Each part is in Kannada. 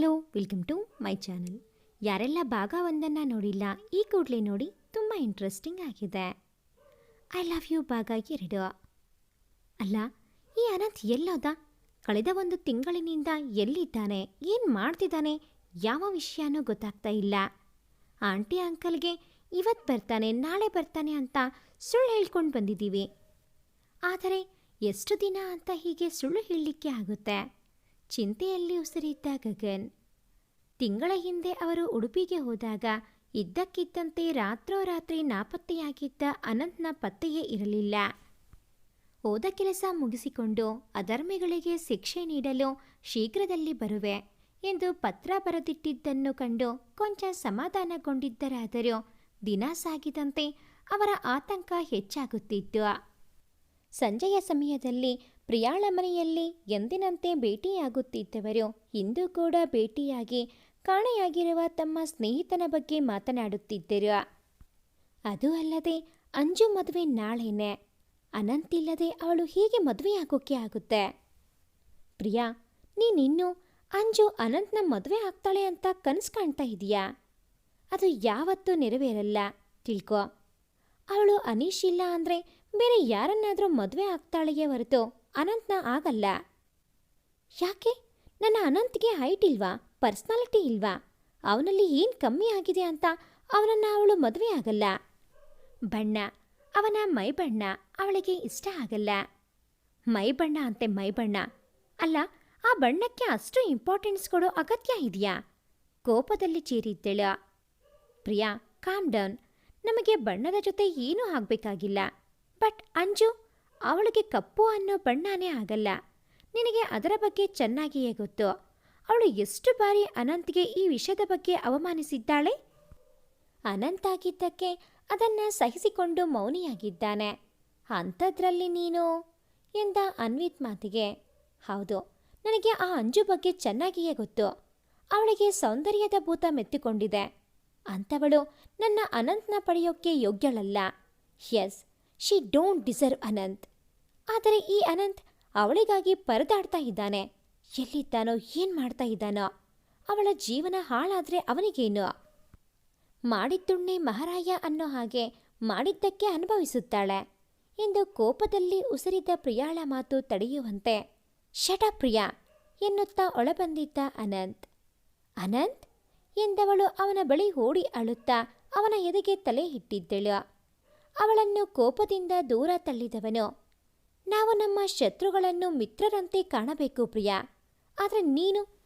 Hello welcome to my channel ಯಾರೆಲ್ಲ ಭಾಗ ಒಂದನ್ನು ನೋಡಿಲ್ಲ, ಈ ಕೂಡಲೇ ನೋಡಿ ತುಂಬ ಇಂಟ್ರೆಸ್ಟಿಂಗ್ ಆಗಿದೆ. ಐ ಲವ್ ಯು ಭಾಗ ಎರಡು. ಅಲ್ಲ, ಈ ಅನಂತ್ ಎಲ್ಲೋದ? ಕಳೆದ ಒಂದು ತಿಂಗಳಿನಿಂದ ಎಲ್ಲಿದ್ದಾನೆ? ಏನು ಮಾಡ್ತಿದ್ದಾನೆ? ಯಾವ ವಿಷಯನೂ ಗೊತ್ತಾಗ್ತಾ ಇಲ್ಲ. ಆಂಟಿ, ಅಂಕಲ್ಗೆ ಇವತ್ತು ಬರ್ತಾನೆ, ನಾಳೆ ಬರ್ತಾನೆ ಅಂತ ಸುಳ್ಳು ಹೇಳ್ಕೊಂಡು ಬಂದಿದ್ದೀವಿ. ಆದರೆ, ಎಷ್ಟು ದಿನ ಅಂತ ಹೀಗೆ ಸುಳ್ಳು ಹೇಳಲಿಕ್ಕೆ ಆಗುತ್ತೆ? ಚಿಂತೆಯಲ್ಲಿ ಉಸಿರಿದ್ದ ಗಗನ್. ತಿಂಗಳ ಹಿಂದೆ ಅವರು ಉಡುಪಿಗೆ ಹೋದಾಗ ಇದ್ದಕ್ಕಿದ್ದಂತೆ ರಾತ್ರೋರಾತ್ರಿ ನಾಪತ್ತೆಯಾಗಿದ್ದ ಅನಂತ್ನ ಪತ್ತೆಯೇ ಇರಲಿಲ್ಲ. ಹೋದ ಕೆಲಸ ಮುಗಿಸಿಕೊಂಡು ಅಧರ್ಮಿಗಳಿಗೆ ಶಿಕ್ಷೆ ನೀಡಲು ಶೀಘ್ರದಲ್ಲಿ ಬರುವೆ ಎಂದು ಪತ್ರ ಬರೆದಿಟ್ಟಿದ್ದನ್ನು ಕಂಡು ಕೊಂಚ ಸಮಾಧಾನಗೊಂಡಿದ್ದರಾದರೂ ದಿನ ಸಾಗಿದಂತೆ ಅವರ ಆತಂಕ ಹೆಚ್ಚಾಗುತ್ತಿತ್ತು. ಸಂಜೆಯ ಸಮಯದಲ್ಲಿ ಪ್ರಿಯಾಳ ಮನೆಯಲ್ಲಿ ಎಂದಿನಂತೆ ಭೇಟಿಯಾಗುತ್ತಿದ್ದವರು, ಇಂದು ಕೂಡ ಭೇಟಿಯಾಗಿ ಕಾಣೆಯಾಗಿರುವ ತಮ್ಮ ಸ್ನೇಹಿತನ ಬಗ್ಗೆ ಮಾತನಾಡುತ್ತಿದ್ದರು. ಅದು ಅಲ್ಲದೆ ಅಂಜು ಮದುವೆ ನಾಳೆನೆ. ಅನಂತಿಲ್ಲದೆ ಅವಳು ಹೀಗೆ ಮದುವೆಯಾಗೋಕೆ ಆಗುತ್ತೆ. ಪ್ರಿಯಾ, ನೀನಿನ್ನು ಅಂಜು ಅನಂತ್ನ ಮದುವೆ ಆಗ್ತಾಳೆ ಅಂತ ಕನಸು ಕಾಣ್ತಾ ಇದೀಯಾ? ಅದು ಯಾವತ್ತೂ ನೆರವೇರಲ್ಲ. ತಿಳ್ಕೊ. ಅವಳು ಅನೀಶ್ ಇಲ್ಲ ಅಂದರೆ ಬೇರೆ ಯಾರನ್ನಾದರೂ ಮದುವೆ ಆಗ್ತಾಳೆಯೇ ಹೊರತು ಅನಂತ್ನ ಆಗಲ್ಲ. ಯಾಕೆ? ನನ್ನ ಅನಂತ್ಗೆ ಹೈಟ್ ಇಲ್ವಾ? ಪರ್ಸ್ನಾಲಿಟಿ ಇಲ್ವಾ? ಅವನಲ್ಲಿ ಏನು ಕಮ್ಮಿ ಆಗಿದೆ ಅಂತ ಅವನನ್ನು ಅವಳು ಮದುವೆ ಆಗಲ್ಲ. ಬಣ್ಣ. ಅವನ ಮೈ ಬಣ್ಣ ಅವಳಿಗೆ ಇಷ್ಟ ಆಗಲ್ಲ. ಮೈ ಬಣ್ಣ ಅಂತೆ ಮೈ ಬಣ್ಣ ಅಲ್ಲ, ಆ ಬಣ್ಣಕ್ಕೆ ಅಷ್ಟು ಇಂಪಾರ್ಟೆನ್ಸ್ ಕೊಡೋ ಅಗತ್ಯ ಇದೆಯಾ? ಕೋಪದಲ್ಲಿ ಚೀರಿದ್ದಳ. ಪ್ರಿಯಾ ಕಾಮ್ ಡೌನ್ ನಮಗೆ ಬಣ್ಣದ ಜೊತೆ ಏನೂ ಆಗಬೇಕಾಗಿಲ್ಲ. ಬಟ್ ಅಂಜು ಅವಳಿಗೆ ಕಪ್ಪು ಅನ್ನೋ ಬಣ್ಣನೇ ಆಗಲ್ಲ. ನಿನಗೆ ಅದರ ಬಗ್ಗೆ ಚೆನ್ನಾಗಿಯೇ ಗೊತ್ತು. ಅವಳು ಎಷ್ಟು ಬಾರಿ ಅನಂತ್ಗೆ ಈ ವಿಷಯದ ಬಗ್ಗೆ ಅವಮಾನಿಸಿದ್ದಾಳೆ? ಅನಂತಾಗಿದ್ದಕ್ಕೆ ಅದನ್ನ ಸಹಿಸಿಕೊಂಡು ಮೌನಿಯಾಗಿದ್ದಾನೆ. ಅಂಥದ್ರಲ್ಲಿ ನೀನು? ಎಂದ ಅನ್ವಿತ್ ಮಾತಿಗೆ. ಹೌದು, ನನಗೆ ಆ ಅಂಜು ಬಗ್ಗೆ ಚೆನ್ನಾಗಿಯೇ ಗೊತ್ತು. ಅವಳಿಗೆ ಸೌಂದರ್ಯದ ಭೂತ ಮೆತ್ತಿಕೊಂಡಿದೆ. ಅಂಥವಳು ನನ್ನ ಅನಂತ್ನ ಪಡೆಯೋಕ್ಕೆ ಯೋಗ್ಯಳಲ್ಲ. Yes she don't deserve Anant. ಆದರೆ ಈ ಅನಂತ್ ಅವಳಿಗಾಗಿ ಪರದಾಡ್ತಾ ಇದ್ದಾನೆ. ಎಲ್ಲಿದ್ದಾನೋ ಏನು ಮಾಡ್ತಾ ಇದ್ದಾನೋ. ಅವಳ ಜೀವನ ಹಾಳಾದ್ರೆ ಅವನಿಗೇನು? ಮಾಡಿದ್ದುಣ್ಣೆ ಮಹಾರಾಯ ಅನ್ನೋ ಹಾಗೆ ಮಾಡಿದ್ದಕ್ಕೆ ಅನುಭವಿಸುತ್ತಾಳೆ. ಎಂದು ಕೋಪದಲ್ಲಿ ಉಸಿರಿದ ಪ್ರಿಯಾಳ ಮಾತು ತಡೆಯುವಂತೆ ಶಟ ಪ್ರಿಯಾ ಎನ್ನುತ್ತಾ ಒಳಬಂದಿದ್ದ ಅನಂತ್. ಅನಂತ್? ಎಂದವಳು ಅವನ ಬಳಿ ಓಡಿ ಅಳುತ್ತಾ ಅವನ ಎದೆಗೆ ತಲೆ ಇಟ್ಟಿದ್ದಳು. ಅವಳನ್ನು ಕೋಪದಿಂದ ದೂರ ತಳ್ಳಿದವನು. ನಾವು ನಮ್ಮ ಶತ್ರುಗಳನ್ನು ಮಿತ್ರರಂತೆ ಕಾಣಬೇಕು ಪ್ರಿಯಾ. ಆದರೆ ನೀನು?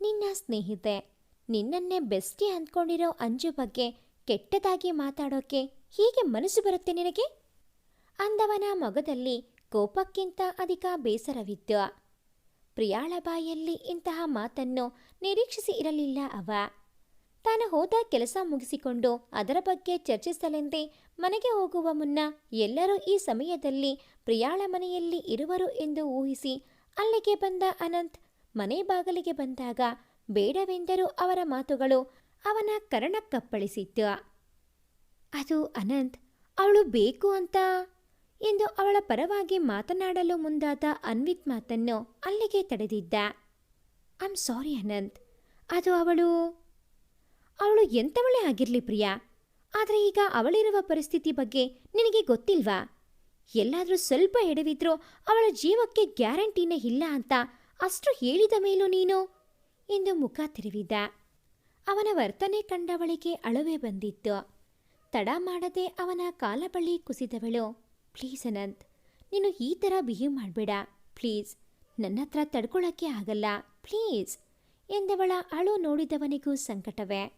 ನಿನ್ನ ಸ್ನೇಹಿತೆ, ನಿನ್ನನ್ನೇ ಬೆಸ್ಟಿ ಅಂದ್ಕೊಂಡಿರೋ ಅಂಜು ಬಗ್ಗೆ ಕೆಟ್ಟದಾಗಿ ಮಾತಾಡೋಕೆ ಹೀಗೆ ಮನಸ್ಸು ಬರುತ್ತೆ ನಿನಗೆ? ಅಂದವನ ಮೊಗದಲ್ಲಿ ಕೋಪಕ್ಕಿಂತ ಅಧಿಕ ಬೇಸರವಿತ್ತು. ಪ್ರಿಯಾಳ ಬಾಯಲ್ಲಿ ಇಂತಹ ಮಾತನ್ನು ನಿರೀಕ್ಷಿಸಿ ಇರಲಿಲ್ಲ ಅವ. ತಾನು ಹೋದ ಕೆಲಸ ಮುಗಿಸಿಕೊಂಡು ಅದರ ಬಗ್ಗೆ ಚರ್ಚಿಸಲೆಂದೇ ಮನೆಗೆ ಹೋಗುವ ಮುನ್ನ ಎಲ್ಲರೂ ಈ ಸಮಯದಲ್ಲಿ ಪ್ರಿಯಾಳ ಮನೆಯಲ್ಲಿ ಇರುವರು ಎಂದು ಊಹಿಸಿ ಅಲ್ಲಿಗೆ ಬಂದ ಅನಂತ್ ಮನೆ ಬಾಗಿಲಿಗೆ ಬಂದಾಗ ಬೇಡವೆಂದರೂ ಅವರ ಮಾತುಗಳು ಅವನ ಕರ್ಣಕ್ಕಪ್ಪಳಿಸಿತ್ತು ಅದು ಅನಂತ್, ಅವಳು ಬೇಕು ಅಂತ? ಎಂದು ಅವಳ ಪರವಾಗಿ ಮಾತನಾಡಲು ಮುಂದಾದ ಅನ್ವಿತ್ ಮಾತನ್ನು ಅಲ್ಲಿಗೆ ತಡೆದಿದ್ದ. ಐಮ್ ಸಾರಿ ಅನಂತ್, ಅದು ಅವಳು ಅವಳು ಎಂಥವಳೇ ಆಗಿರಲಿ ಪ್ರಿಯಾ? ಆದರೆ ಈಗ ಅವಳಿರುವ ಪರಿಸ್ಥಿತಿ ಬಗ್ಗೆ ನಿನಗೆ ಗೊತ್ತಿಲ್ವಾ? ಎಲ್ಲಾದರೂ ಸ್ವಲ್ಪ ಎಡವಿದ್ರೂ ಅವಳ ಜೀವಕ್ಕೆ ಗ್ಯಾರಂಟಿನೇ ಇಲ್ಲ ಅಂತ ಅಷ್ಟು ಹೇಳಿದ ಮೇಲೂ ನೀನು? ಎಂದು ಮುಖ ತಿರುವಿದ. ಅವನ ವರ್ತನೆ ಕಂಡವಳಿಗೆ ಅಳುವೆ ಬಂದಿತ್ತು. ತಡ ಮಾಡದೆ ಅವನ ಕಾಲ ಬಳಿ ಕುಸಿದವಳು, ಪ್ಲೀಸ್ ಅನಂತ್, ನೀನು ಈ ಥರ ಬಿಹೇವ್ ಮಾಡಬೇಡ. ಪ್ಲೀಸ್, ನನ್ನ ಹತ್ರ ತಡ್ಕೊಳ್ಳೋಕ್ಕೆ ಆಗಲ್ಲ. ಪ್ಲೀಸ್, ಎಂದವಳ ಅಳು ನೋಡಿದವನಿಗೂ ಸಂಕಟವೇ.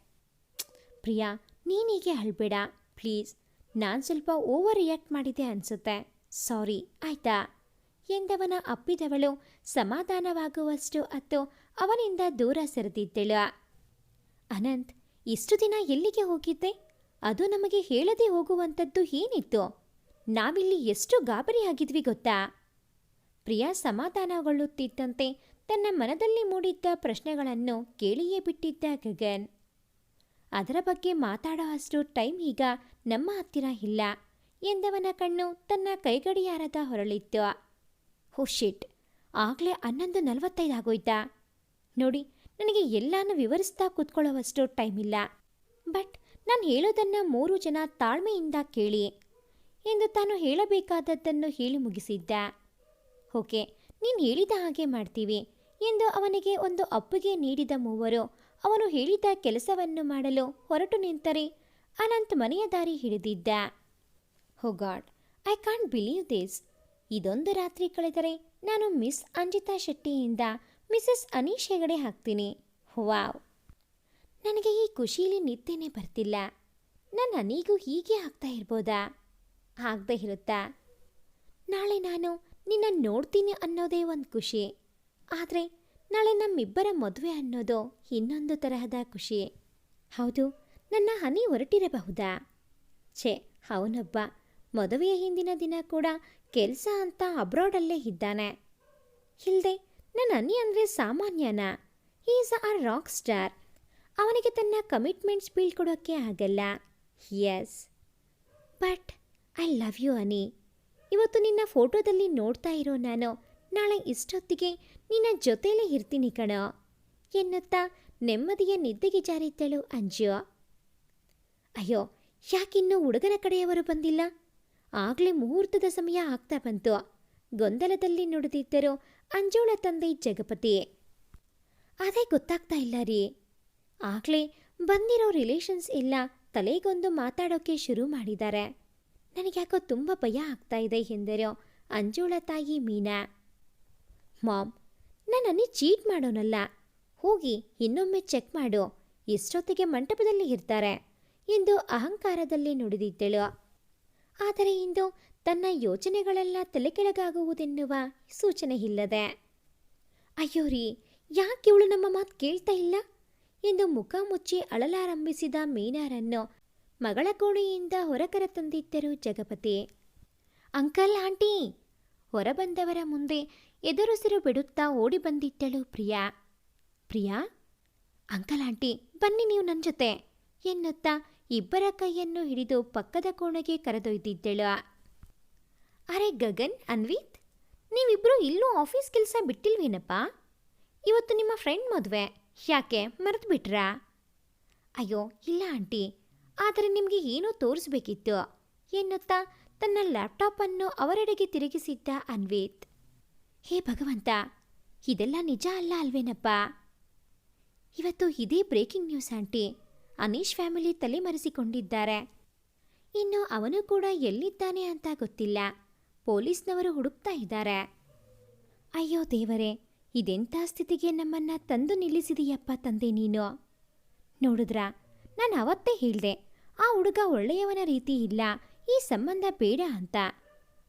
ಪ್ರಿಯಾ, ನೀನೀಗೆ ಅಳ್ಬೇಡ. ಪ್ಲೀಸ್. ನಾನು ಸ್ವಲ್ಪ ಓವರ್ ರಿಯಾಕ್ಟ್ ಮಾಡಿದೆ ಅನಿಸುತ್ತೆ. ಸಾರಿ. ಆಯ್ತಾ? ಎಂದವನ ಅಪ್ಪಿದವಳು ಸಮಾಧಾನವಾಗುವಷ್ಟು ಅತ್ತು ಅವನಿಂದ ದೂರ ಸರಿದಿದ್ದಳು. ಅನಂತ್, ಇಷ್ಟು ದಿನ ಎಲ್ಲಿಗೆ ಹೋಗಿದ್ದೆ? ಅದು ನಮಗೆ ಹೇಳದೆ ಹೋಗುವಂಥದ್ದು ಏನಿತ್ತು? ನಾವಿಲ್ಲಿ ಎಷ್ಟು ಗಾಬರಿಯಾಗಿದ್ವಿ ಗೊತ್ತಾ? ಪ್ರಿಯಾ ಸಮಾಧಾನಗೊಳ್ಳುತ್ತಿದ್ದಂತೆ ತನ್ನ ಮನದಲ್ಲಿ ಮೂಡಿದ್ದ ಪ್ರಶ್ನೆಗಳನ್ನು ಕೇಳಿಯೇ ಬಿಟ್ಟಿದ್ದ ಗಗನ್. ಅದರ ಬಗ್ಗೆ ಮಾತಾಡೋ ಅಷ್ಟು ಟೈಮ್ ಈಗ ನಮ್ಮ ಹತ್ತಿರ ಇಲ್ಲ ಎಂದವನ ಕಣ್ಣು ತನ್ನ ಕೈಗಡಿಯಾರದ ಹೊರಳಿತ್ತು. ಹೋ ಶಿಟ್, ಆಗಲೇ ಹನ್ನೊಂದು ನಲವತ್ತೈದು ಆಗೋಯ್ತಾ? ನೋಡಿ, ನನಗೆ ಎಲ್ಲಾನು ವಿವರಿಸ್ತಾ ಕೂತ್ಕೊಳ್ಳೋವಷ್ಟು ಟೈಮ್ ಇಲ್ಲ. ಬಟ್ ನಾನು ಹೇಳೋದನ್ನು ಮೂರು ಜನ ತಾಳ್ಮೆಯಿಂದ ಕೇಳಿ ಎಂದು ತಾನು ಹೇಳಬೇಕಾದದ್ದನ್ನು ಹೇಳಿ ಮುಗಿಸಿದ್ದ. ಓಕೆ, ನೀನು ಹೇಳಿದ ಹಾಗೆ ಮಾಡ್ತೀವಿ ಎಂದು ಅವನಿಗೆ ಒಂದು ಅಪ್ಪುಗೆ ನೀಡಿದ ಮೂವರು ಅವನು ಹೇಳಿದ ಕೆಲಸವನ್ನು ಮಾಡಲು ಹೊರಟು ನಿಂತರೆ ಅನಂತ್ ಮನೆಯ ದಾರಿ ಹಿಡಿದಿದ್ದ. ಹೋ God, I can't believe this. ಇದೊಂದು ರಾತ್ರಿ ಕಳೆದರೆ ನಾನು ಮಿಸ್ ಅಂಜಿತಾ ಶೆಟ್ಟಿಯಿಂದ ಮಿಸಸ್ ಅನೀಶ್ ಹೆಗಡೆ ಹಾಕ್ತೀನಿ. ವಾವ್! ನನಗೆ ಈ ಖುಷಿಯಲ್ಲಿ ನಿದ್ದೆನೇ ಬರ್ತಿಲ್ಲ. ನನ್ನ ಅನಿಗೂ ಹೀಗೆ ಆಗ್ತಾ ಇರ್ಬೋದಾ? ಆಗದೆ ಇರುತ್ತಾ? ನಾಳೆ ನಾನು ನಿನ್ನ ನೋಡ್ತೀನಿ ಅನ್ನೋದೇ ಒಂದು ಖುಷಿ. ಆದರೆ ನಾಳೆ ನಮ್ಮಿಬ್ಬರ ಮದುವೆ ಅನ್ನೋದು ಇನ್ನೊಂದು ತರಹದ ಖುಷಿ. ಹೌದು, ನನ್ನ ಹನಿ ಹೊರಟಿರಬಹುದಾ? ಛೇ, ಅವನೊಬ್ಬ ಮದುವೆಯ ಹಿಂದಿನ ದಿನ ಕೂಡ ಕೆಲಸ ಅಂತ ಅಬ್ರಾಡಲ್ಲೇ ಇದ್ದಾನೆ. ಇಲ್ದೆ ನನ್ನ ಹನಿ ಅಂದರೆ ಸಾಮಾನ್ಯನ? Is a rock star. ಅವನಿಗೆ ತನ್ನ ಕಮಿಟ್ಮೆಂಟ್ಸ್ ಬೀಳ್ಕೊಡೋಕ್ಕೆ ಆಗಲ್ಲ. Yes but, I love you Ani ಇವತ್ತು ನಿನ್ನ ಫೋಟೋದಲ್ಲಿ ನೋಡ್ತಾ ಇರೋ ನಾನು ನಾಳೆ ಇಷ್ಟೊತ್ತಿಗೆ ನಿನ್ನ ಜೊತೆಲೇ ಇರ್ತೀನಿ ಕಣ. ಎನ್ನುತ್ತಾ ನೆಮ್ಮದಿಯ ನಿದ್ದೆಗೆ ಜಾರಿದ್ದಳು ಅಂಜು. ಅಯ್ಯೋ, ಯಾಕಿನ್ನೂ ಹುಡುಗನ ಕಡೆಯವರು ಬಂದಿಲ್ಲ? ಆಗಲೇ ಮುಹೂರ್ತದ ಸಮಯ ಆಗ್ತಾ ಬಂತು. ಗೊಂದಲದಲ್ಲಿ ನುಡಿದಿದ್ದರು ಅಂಜೋಳ ತಂದೆ ಜಗಪತಿ. ಅದೇ ಗೊತ್ತಾಗ್ತಾ ಇಲ್ಲ ರೀ. ಆಗಲೇ ಬಂದಿರೋ ರಿಲೇಷನ್ಸ್ ಎಲ್ಲ ತಲೆಗೊಂದು ಮಾತಾಡೋಕೆ ಶುರು ಮಾಡಿದ್ದಾರೆ. ನನಗ್ಯಾಕೋ ತುಂಬ ಭಯ ಆಗ್ತಾ ಇದೆ ಎಂದರು ಅಂಜೋಳ ತಾಯಿ ಮೀನಾ. ಮಾಮ್, ನನ್ನನ್ನೇ ಚೀಟ್ ಮಾಡೋನಲ್ಲ. ಹೋಗಿ ಇನ್ನೊಮ್ಮೆ ಚೆಕ್ ಮಾಡು. ಎಷ್ಟೊತ್ತಿಗೆ ಮಂಟಪದಲ್ಲಿ ಇರ್ತಾರೆ. ಎಂದು ಅಹಂಕಾರದಲ್ಲಿ ನುಡಿದಿದ್ದಳು. ಆದರೆ ಇಂದು ತನ್ನ ಯೋಚನೆಗಳೆಲ್ಲ ತಲೆಕೆಳಗಾಗುವುದೆನ್ನುವ ಸೂಚನೆ ಇಲ್ಲದೆ. ಅಯ್ಯೋ ರೀ, ಯಾಕೆ ಇವಳು ನಮ್ಮ ಮಾತು ಕೇಳ್ತಾ ಇಲ್ಲ? ಎಂದು ಮುಖ ಮುಚ್ಚಿ ಅಳಲಾರಂಭಿಸಿದ ಮೀನಾರನ್ನು ಮಗಳ ಕೋಣೆಯಿಂದ ಹೊರಕರ ತಂದಿದ್ದರು ಜಗಪತಿ. ಅಂಕಲ್, ಆಂಟಿ, ಹೊರಬಂದವರ ಮುಂದೆ ಎದುರುಸಿರು ಬಿಡುತ್ತಾ ಓಡಿ ಬಂದಿಟ್ಟಳು ಪ್ರಿಯಾ. ಪ್ರಿಯಾ, ಅಂಕಲ್ ಆಂಟಿ, ಬನ್ನಿ ನೀವು ನನ್ನ ಜೊತೆ ಎನ್ನುತ್ತಾ ಇಬ್ಬರ ಕೈಯನ್ನು ಹಿಡಿದು ಪಕ್ಕದ ಕೋಣೆಗೆ ಕರೆದೊಯ್ದಿದ್ದಳು. ಅರೆ ಗಗನ್, ಅನ್ವಿತ್ ನೀವಿಬ್ಬರು ಇಲ್ಲೂ ಆಫೀಸ್ ಕೆಲಸ ಬಿಟ್ಟಿಲ್ವೇನಪ್ಪ? ಇವತ್ತು ನಿಮ್ಮ ಫ್ರೆಂಡ್ ಮದುವೆ, ಯಾಕೆ ಮರೆತು ಬಿಟ್ರಾ? ಅಯ್ಯೋ, ಇಲ್ಲ ಆಂಟಿ, ಆದರೆ ನಿಮಗೆ ಏನೋ ತೋರಿಸ್ಬೇಕಿತ್ತು ಎನ್ನುತ್ತಾ ತನ್ನ ಲ್ಯಾಪ್ಟಾಪನ್ನು ಅವರೆಡೆಗೆ ತಿರುಗಿಸಿದ್ದ ಅನ್ವಿತ್. ಹೇ ಭಗವಂತ, ಇದೆಲ್ಲ ನಿಜ ಅಲ್ಲ ಅಲ್ವೇನಪ್ಪ? ಇವತ್ತು ಇದೇ breaking news aunty. Aneesh family ತಲೆಮರೆಸಿಕೊಂಡಿದ್ದಾರೆ. ಇನ್ನು ಅವನು ಕೂಡ ಎಲ್ಲಿದ್ದಾನೆ ಅಂತ ಗೊತ್ತಿಲ್ಲ. ಪೊಲೀಸ್ನವರು ಹುಡುಕ್ತಾ ಇದ್ದಾರೆ. ಅಯ್ಯೋ ದೇವರೇ, ಇದೆಂಥ ಸ್ಥಿತಿಗೆ ನಮ್ಮನ್ನ ತಂದು ನಿಲ್ಲಿಸಿದೆಯಪ್ಪ ತಂದೆ ನೀನು. ನೋಡಿದ್ರಾ, ನಾನು ಅವತ್ತೇ ಹೇಳ್ದೆ, ಆ ಹುಡುಗ ಒಳ್ಳೆಯವನ ರೀತಿ ಇಲ್ಲ, ಈ ಸಂಬಂಧ ಬೇಡ ಅಂತ.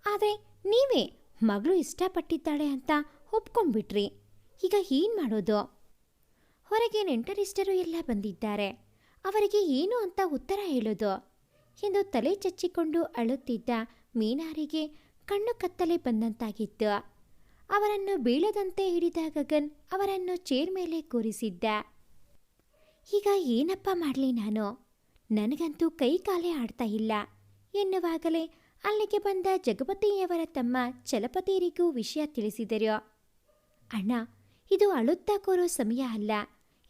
ಆದರೆ ನೀವೇ ಮಗಳು ಇಷ್ಟಪಟ್ಟಿದ್ದಾಳೆ ಅಂತ ಒಪ್ಕೊಂಡ್ಬಿಟ್ರಿ. ಈಗ ಏನು ಮಾಡೋದು? ಹೊರಗೆ ನೆಂಟರಿಷ್ಟರು ಎಲ್ಲ ಬಂದಿದ್ದಾರೆ. ಅವರಿಗೆ ಏನು ಅಂತ ಉತ್ತರ ಹೇಳೋದು? ಎಂದು ತಲೆ ಚಚ್ಚಿಕೊಂಡು ಅಳುತ್ತಿದ್ದ ಮೀನಾರಿಗೆ ಕಣ್ಣು ಕತ್ತಲೆ ಬಂದಂತಾಗಿತ್ತು. ಅವರನ್ನು ಬೀಳದಂತೆ ಹಿಡಿದ ಗಗನ್ ಅವರನ್ನು ಚೇರ್ ಮೇಲೆ ಕೂರಿಸಿದ್ದ. ಈಗ ಏನಪ್ಪ ಮಾಡಲಿ ನಾನು? ನನಗಂತೂ ಕೈ ಕಾಲೇ ಆಡ್ತಾ ಇಲ್ಲ ಎನ್ನುವಾಗಲೇ ಅಲ್ಲಿಗೆ ಬಂದ ಜಗಪತಿಯವರ ತಮ್ಮ ಚಲಪತಿಯರಿಗೂ ವಿಷಯ ತಿಳಿಸಿದರು ಅಣ್ಣ, ಇದು ಅಳುತ್ತಾ ಕೋರೋ ಸಮಯ ಅಲ್ಲ.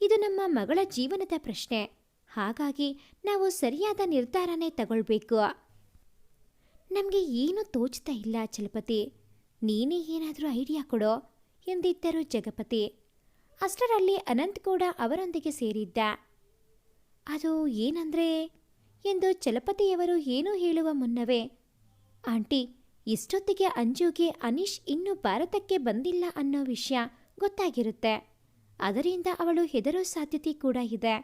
ಇದು ನಮ್ಮ ಮಗಳ ಜೀವನದ ಪ್ರಶ್ನೆ. ಹಾಗಾಗಿ ನಾವು ಸರಿಯಾದ ನಿರ್ಧಾರನೇ ತಗೊಳ್ಬೇಕು. ನಮಗೆ ಏನೂ ತೋಚ್ತಾ ಇಲ್ಲ ಚಲಪತಿ. ನೀನೇ ಏನಾದರೂ ಐಡಿಯಾ ಕೊಡೋ? ಎಂದಿದ್ದರು ಜಗಪತಿ. ಅಷ್ಟರಲ್ಲಿ ಅನಂತ್ ಕೂಡ ಅವರೊಂದಿಗೆ ಸೇರಿದ್ದ. ಅದು ಏನಂದ್ರೆ? ಎಂದು ಚಲಪತಿಯವರು ಏನೂ ಹೇಳುವ ಮುನ್ನವೇ ಆಂಟಿ, ಇಷ್ಟೊತ್ತಿಗೆ ಅಂಜುಗೆ ಅನೀಶ್ ಇನ್ನೂ ಭಾರತಕ್ಕೆ ಬಂದಿಲ್ಲ ಅನ್ನೋ ವಿಷಯ ಗೊತ್ತಾಗಿರುತ್ತೆ. ಅದರಿಂದ ಅವಳು ಹೆದರೋ ಸಾಧ್ಯತೆ ಕೂಡ ಇದೆ.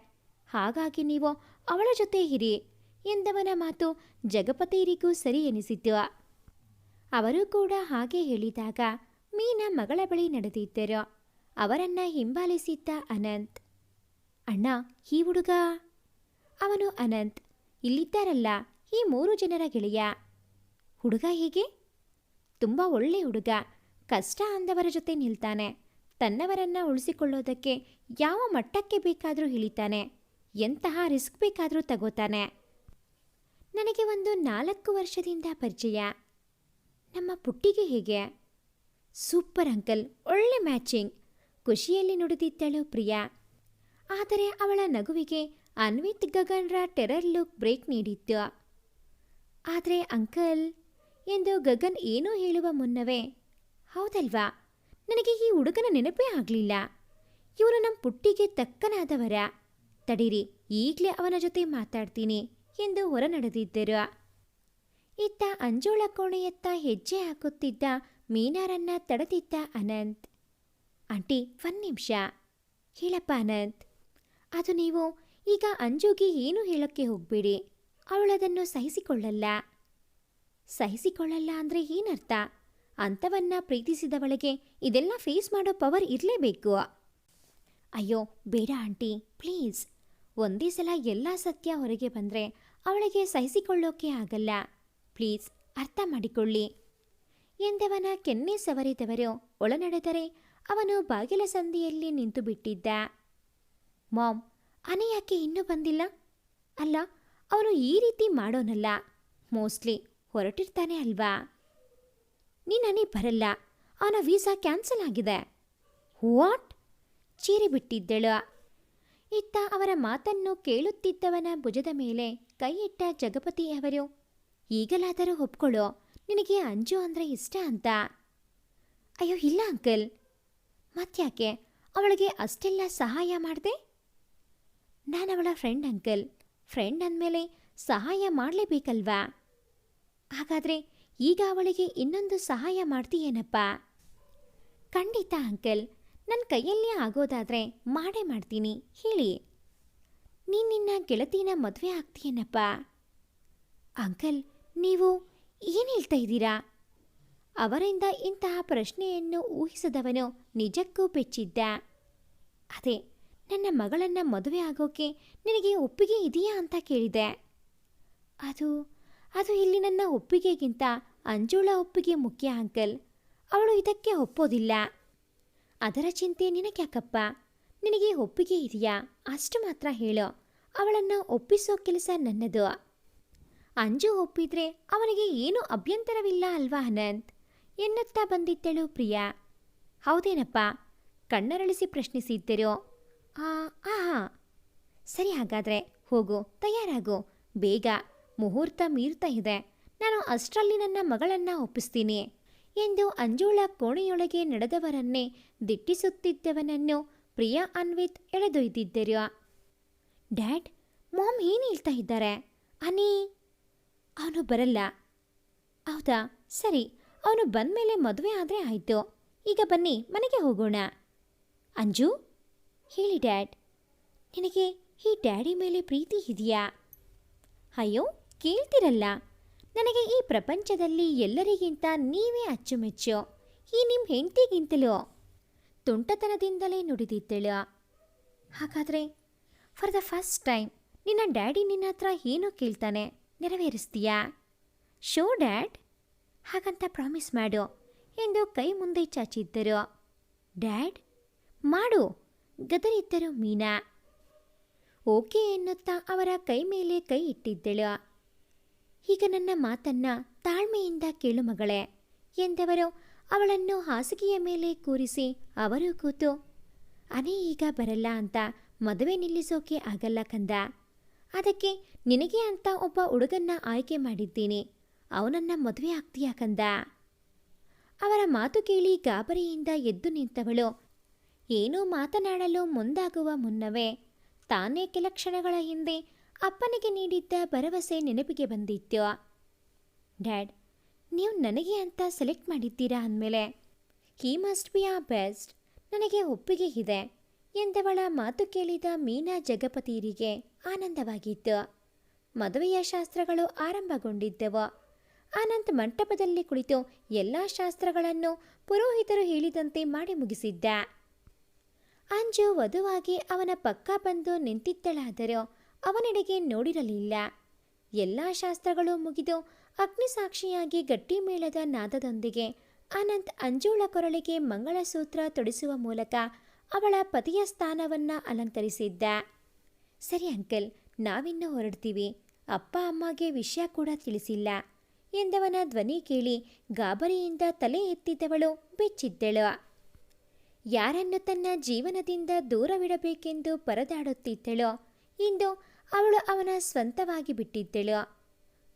ಹಾಗಾಗಿ ನೀವು ಅವಳ ಜೊತೆ ಇರಿ, ಎಂದವನ ಮಾತು ಜಗಪತಿಯರಿಗೂ ಸರಿ ಎನಿಸಿತು. ಅವರು ಕೂಡ ಹಾಗೆ ಹೇಳಿದಾಗ ಮೀನಾ ಮಗಳ ಬಳಿ ನಡೆದಿದ್ದರು. ಅವರನ್ನ ಹಿಂಬಾಲಿಸಿದ್ದ ಅನಂತ್, ಅಣ್ಣ, ಈ ಹುಡುಗ? ಅವನು ಅನಂತ್, ಇಲ್ಲಿದ್ದಾರಲ್ಲ, ಈ ಮೂರು ಜನರ ಗೆಳೆಯ. ಹುಡುಗ ಹೀಗೆ? ತುಂಬ ಒಳ್ಳೆ ಹುಡುಗ. ಕಷ್ಟ ಅಂದವರ ಜೊತೆ ನಿಲ್ತಾನೆ. ತನ್ನವರನ್ನ ಉಳಿಸಿಕೊಳ್ಳೋದಕ್ಕೆ ಯಾವ ಮಟ್ಟಕ್ಕೆ ಬೇಕಾದರೂ ಇಳಿತಾನೆ. ಎಂತಹ ರಿಸ್ಕ್ ಬೇಕಾದರೂ ತಗೋತಾನೆ. ನನಗೆ ಒಂದು ನಾಲ್ಕು ವರ್ಷದಿಂದ ಪರಿಚಯ. ನಮ್ಮ ಪುಟ್ಟಿಗೆ ಹೇಗೆ? ಸೂಪರ್ ಅಂಕಲ್, ಒಳ್ಳೆ ಮ್ಯಾಚಿಂಗ್. ಖುಷಿಯಲ್ಲಿ ನುಡಿದಿದ್ದಳು ಪ್ರಿಯಾ. ಆದರೆ ಅವಳ ನಗುವಿಗೆ ಅನ್ವಿತ್ ಗಗನ್ರ ಟೆರರ್ ಲುಕ್ ಬ್ರೇಕ್ ನೀಡಿತ್ತು. ಆದರೆ ಅಂಕಲ್ ಎಂದು ಗಗನ್ ಏನೂ ಹೇಳುವ ಮುನ್ನವೇ, ಹೌದಲ್ವಾ? ನನಗೆ ಈ ಹುಡುಗನ ನೆನಪೇ ಆಗಲಿಲ್ಲ. ಇವನು ನಮ್ಮ ಪುಟ್ಟಿಗೆ ತಕ್ಕನಾದವರ. ತಡೀರಿ, ಈಗಲೇ ಅವನ ಜೊತೆ ಮಾತಾಡ್ತೀನಿ ಎಂದು ಹೊರ ನಡೆದಿದ್ದರು ಇತ್ತ ಅಂಜೋಳ ಕೋಣೆಯತ್ತ ಹೆಜ್ಜೆ ಹಾಕುತ್ತಿದ್ದ ಮೀನಾರನ್ನ ತಡೆದಿದ್ದ ಅನಂತ್. ಆಂಟಿ, ಒಂದು ನಿಮಿಷ. ಹೇಳಪ್ಪ ಅನಂತ್. ಅದು ನೀವು, ಈಗ ಅಂಜುಗೆ ಏನು ಹೇಳೋಕ್ಕೆ ಹೋಗಬೇಡಿ. ಅವಳದನ್ನು ಸಹಿಸಿಕೊಳ್ಳಲ್ಲ. ಸಹಿಸಿಕೊಳ್ಳಲ್ಲ ಅಂದರೆ ಏನರ್ಥ? ಅಂಥವನ್ನ ಪ್ರೀತಿಸಿದವಳಿಗೆ ಇದೆಲ್ಲ ಫೇಸ್ ಮಾಡೋ ಪವರ್ ಇರಲೇಬೇಕು. ಅಯ್ಯೋ, ಬೇಡ ಆಂಟಿ ಪ್ಲೀಸ್ ಒಂದೇ ಸಲ ಎಲ್ಲ ಸತ್ಯ ಹೊರಗೆ ಬಂದರೆ ಅವಳಿಗೆ ಸಹಿಸಿಕೊಳ್ಳೋಕೆ ಆಗಲ್ಲ. ಪ್ಲೀಸ್ ಅರ್ಥ ಮಾಡಿಕೊಳ್ಳಿ. ಎಂದವನ ಕೆನ್ನೆ ಸವರಿದವರು ಒಳನಡೆದರೆ ಅವನು ಬಾಗಿಲ ಸಂದಿಯಲ್ಲಿ ನಿಂತು ಬಿಟ್ಟಿದ್ದ. ಮಾಮ್ ಅನೆ ಯಾಕೆ ಇನ್ನೂ ಬಂದಿಲ್ಲ? ಅಲ್ಲ, ಅವನು ಈ ರೀತಿ ಮಾಡೋನಲ್ಲ. ಮೋಸ್ಟ್ಲಿ ಹೊರಟಿರ್ತಾನೆ ಅಲ್ವಾ? ನೀನೇ ಬರಲ್ಲ. ಅವನ ವೀಸಾ ಕ್ಯಾನ್ಸಲ್ ಆಗಿದೆ. ವಾಟ್? ಚೀರಿ ಬಿಟ್ಟಿದ್ದಳು. ಇತ್ತ ಅವರ ಮಾತನ್ನು ಕೇಳುತ್ತಿದ್ದವನ ಭುಜದ ಮೇಲೆ ಕೈ ಇಟ್ಟ ಜಗಪತಿ ಅವರು, ಈಗಲಾದರೂ ಒಪ್ಕೊಳ್ಳೋ, ನಿನಗೆ ಅಂಜು ಅಂದರೆ ಇಷ್ಟ ಅಂತ. ಅಯ್ಯೋ, ಇಲ್ಲ ಅಂಕಲ್. ಮತ್ಯಾಕೆ ಅವಳಿಗೆ ಅಷ್ಟೆಲ್ಲ ಸಹಾಯ ಮಾಡಿದೆ? ನಾನು ಅವಳ ಫ್ರೆಂಡ್ ಅಂಕಲ್. ಫ್ರೆಂಡ್ ಅಂದಮೇಲೆ ಸಹಾಯ ಮಾಡಲೇಬೇಕಲ್ವಾ? ಹಾಗಾದರೆ ಈಗ ಅವಳಿಗೆ ಇನ್ನೊಂದು ಸಹಾಯ ಮಾಡ್ತೀಯೇನಪ್ಪ? ಖಂಡಿತ ಅಂಕಲ್. ನನ್ನ ಕೈಯಲ್ಲಿ ಆಗೋದಾದ್ರೆ ಮಾಡೇ ಮಾಡ್ತೀನಿ. ಹೇಳಿ. ನೀನು ನಿನ್ನ ಗೆಳತಿನ ಮದುವೆ ಆಗ್ತೀಯೇನಪ್ಪ? ಅಂಕಲ್, ನೀವು ಏನು ಹೇಳ್ತಾ ಇದ್ದೀರಾ? ಅವರಿಂದ ಇಂತಹ ಪ್ರಶ್ನೆಯನ್ನು ಊಹಿಸದವನು ನಿಜಕ್ಕೂ ಬೆಚ್ಚಿದ್ದ. ಅದೇ, ನನ್ನ ಮಗಳನ್ನ ಮದುವೆ ಆಗೋಕೆ ನಿನಗೆ ಒಪ್ಪಿಗೆ ಇದೆಯಾ ಅಂತ ಕೇಳಿದೆ. ಅದು ಅದು ಇಲ್ಲಿ ನನ್ನ ಒಪ್ಪಿಗೆಗಿಂತ ಅಂಜುಳ ಒಪ್ಪಿಗೆ ಮುಖ್ಯ, ಅಂಕಲ್. ಅವಳು ಇದಕ್ಕೆ ಒಪ್ಪೋದಿಲ್ಲ. ಅದರ ಚಿಂತೆ ನಿನಗ್ಯಾಕಪ್ಪ? ನಿನಗೆ ಒಪ್ಪಿಗೆ ಇದೆಯಾ? ಅಷ್ಟು ಮಾತ್ರ ಹೇಳು. ಅವಳನ್ನು ಒಪ್ಪಿಸೋ ಕೆಲಸ ನನ್ನದು. ಅಂಜು ಒಪ್ಪಿದ್ರೆ ಅವನಿಗೆ ಏನೂ ಅಭ್ಯಂತರವಿಲ್ಲ ಅಲ್ವಾ ಅನಂತ್? ಎನ್ನುತ್ತಾ ಬಂದಿದ್ದಳು ಪ್ರಿಯಾ. ಹೌದೇನಪ್ಪ? ಕಣ್ಣರಳಿಸಿ ಪ್ರಶ್ನಿಸಿದ್ದರು. ಆ, ಆಹಾ. ಸರಿ ಹಾಗಾದ್ರೆ ಹೋಗು, ತಯಾರಾಗು. ಬೇಗ. ಮುಹೂರ್ತ ಮೀರ್ತಾ ಇದೆ. ನಾನು ಅಷ್ಟರಲ್ಲಿ ನನ್ನ ಮಗಳನ್ನ ಒಪ್ಪಿಸ್ತೀನಿ. ಎಂದು ಅಂಜುಳ ಕೋಣೆಯೊಳಗೆ ನಡೆದವರನ್ನೇ ದಿಟ್ಟಿಸುತ್ತಿದ್ದವನನ್ನು ಪ್ರಿಯಾ ಅನ್ವಿತ್ ಎಳೆದೊಯ್ದಿದ್ದರು. ಡ್ಯಾಡ್, ಮಾಮ್ ಏನು ಹೇಳ್ತಾ ಇದ್ದಾರೆ? ಅನಿ, ಅವನು ಬರಲ್ಲ. ಹೌದಾ? ಸರಿ, ಅವನು ಬಂದಮೇಲೆ ಮದುವೆ ಆದರೆ ಆಯಿತು. ಈಗ ಬನ್ನಿ, ಮನೆಗೆ ಹೋಗೋಣ. ಅಂಜು? ಹೇಳಿ, ಡ್ಯಾಡ್. ನಿನಗೆ ಈ ಡ್ಯಾಡಿ ಮೇಲೆ ಪ್ರೀತಿ ಇದೆಯಾ? ಅಯ್ಯೋ ಕೇಳ್ತಿರಲ್ಲ. ನನಗೆ ಈ ಪ್ರಪಂಚದಲ್ಲಿ ಎಲ್ಲರಿಗಿಂತ ನೀವೇ ಅಚ್ಚುಮೆಚ್ಚು. ಈ ನಿಮ್ಮ ಹೆಂಡತಿಗಿಂತಲೂ. ತುಂಟತನದಿಂದಲೇ ನುಡಿದಿದ್ದಳು. ಹಾಗಾದರೆ ಫಾರ್ ದ ಫಸ್ಟ್ ಟೈಮ್ ನಿನ್ನ ಡ್ಯಾಡಿ ನಿನ್ನ ಹತ್ರ ಏನೋ ಕೇಳ್ತಾನೆ, ನೆರವೇರಿಸ್ತೀಯಾ? ಶೋ ಡ್ಯಾಡ್ ಹಾಗಂತ ಪ್ರಾಮಿಸ್ ಮಾಡು, ಎಂದು ಕೈ ಮುಂದೆ ಚಾಚಿದ್ದರು. ಡ್ಯಾಡ್ ಮಾಡು, ಗದರಿದ್ದರು ಮೀನಾ. ಓಕೆ ಎನ್ನುತ್ತಾ ಅವರ ಕೈ ಮೇಲೆ ಕೈ ಇಟ್ಟಿದ್ದಳು. ಈಗ ನನ್ನ ಮಾತನ್ನ ತಾಳ್ಮೆಯಿಂದ ಕೇಳು ಮಗಳೇ ಎಂದವರು ಅವಳನ್ನು ಹಾಸಿಗೆಯ ಮೇಲೆ ಕೂರಿಸಿ ಅವರು ಕೂತು, ಅನೇ ಈಗ ಬರಲ್ಲ ಅಂತ ಮದುವೆ ನಿಲ್ಲಿಸೋಕೆ ಆಗಲ್ಲ ಕಂದ. ಅದಕ್ಕೆ ನಿನಗೆ ಅಂತ ಒಬ್ಬ ಹುಡುಗನ್ನ ಆಯ್ಕೆ ಮಾಡಿದ್ದೀನಿ. ಅವನನ್ನ ಮದುವೆ ಆಗ್ತೀಯಾ ಕಂದ? ಅವರ ಮಾತು ಕೇಳಿ ಗಾಬರಿಯಿಂದ ಎದ್ದು ನಿಂತವಳು. ಏನೂ ಮಾತನಾಡಲು ಮುಂದಾಗುವ ಮುನ್ನವೇ ತಾನೇ ಕೆಲ ಕ್ಷಣಗಳ ಹಿಂದೆ ಅಪ್ಪನಿಗೆ ನೀಡಿದ್ದ ಭರವಸೆ ನೆನಪಿಗೆ ಬಂದಿತ್ತು ಡ್ಯಾಡ್, ನೀವು ನನಗೆ ಅಂತ ಸೆಲೆಕ್ಟ್ ಮಾಡಿದ್ದೀರಾ ಅಂದಮೇಲೆ, he must be a best, ನನಗೆ ಒಪ್ಪಿಗೆ ಇದೆ ಎಂದವಳ ಮಾತು ಕೇಳಿದ ಮೀನಾ ಜಗಪತಿಯರಿಗೆ ಆನಂದವಾಗಿತ್ತು. ಮದುವೆಯ ಶಾಸ್ತ್ರಗಳು ಆರಂಭಗೊಂಡಿದ್ದವು. ಆನಂದ್ ಮಂಟಪದಲ್ಲಿ ಕುಳಿತು ಎಲ್ಲ ಶಾಸ್ತ್ರಗಳನ್ನು ಪುರೋಹಿತರು ಹೇಳಿದಂತೆ ಮಾಡಿ ಮುಗಿಸಿದ್ದ. ಅಂಜು ವಧುವಾಗಿ ಅವನ ಪಕ್ಕ ಬಂದು ನಿಂತಿದ್ದಳಾದರೂ ಅವನೆಡೆಗೆ ನೋಡಿರಲಿಲ್ಲ. ಎಲ್ಲ ಶಾಸ್ತ್ರಗಳು ಮುಗಿದು ಅಗ್ನಿಸಾಕ್ಷಿಯಾಗಿ ಗಟ್ಟಿಮೇಳದ ನಾದದೊಂದಿಗೆ ಅನಂತ್ ಅಂಜೂಳ ಕೊರಳಿಗೆ ಮಂಗಳಸೂತ್ರ ತೊಡಿಸುವ ಮೂಲಕ ಅವಳ ಪತಿಯ ಸ್ಥಾನವನ್ನ ಅಲಂಕರಿಸಿದ್ದ. ಸರಿ ಅಂಕಲ್, ನಾವಿನ್ನೂ ಹೊರಡ್ತೀವಿ. ಅಪ್ಪ ಅಮ್ಮಗೆ ವಿಷಯ ಕೂಡ ತಿಳಿಸಿಲ್ಲ. ಎಂದವನ ಧ್ವನಿ ಕೇಳಿ ಗಾಬರಿಯಿಂದ ತಲೆ ಎತ್ತಿದ್ದವಳು ಬೆಚ್ಚಿದ್ದಳು. ಯಾರನ್ನು ತನ್ನ ಜೀವನದಿಂದ ದೂರವಿಡಬೇಕೆಂದು ಪರದಾಡುತ್ತಿದ್ದಳೋ ಇಂದು ಅವಳು ಅವನ ಸ್ವಂತವಾಗಿ ಬಿಟ್ಟಿದ್ದಳು.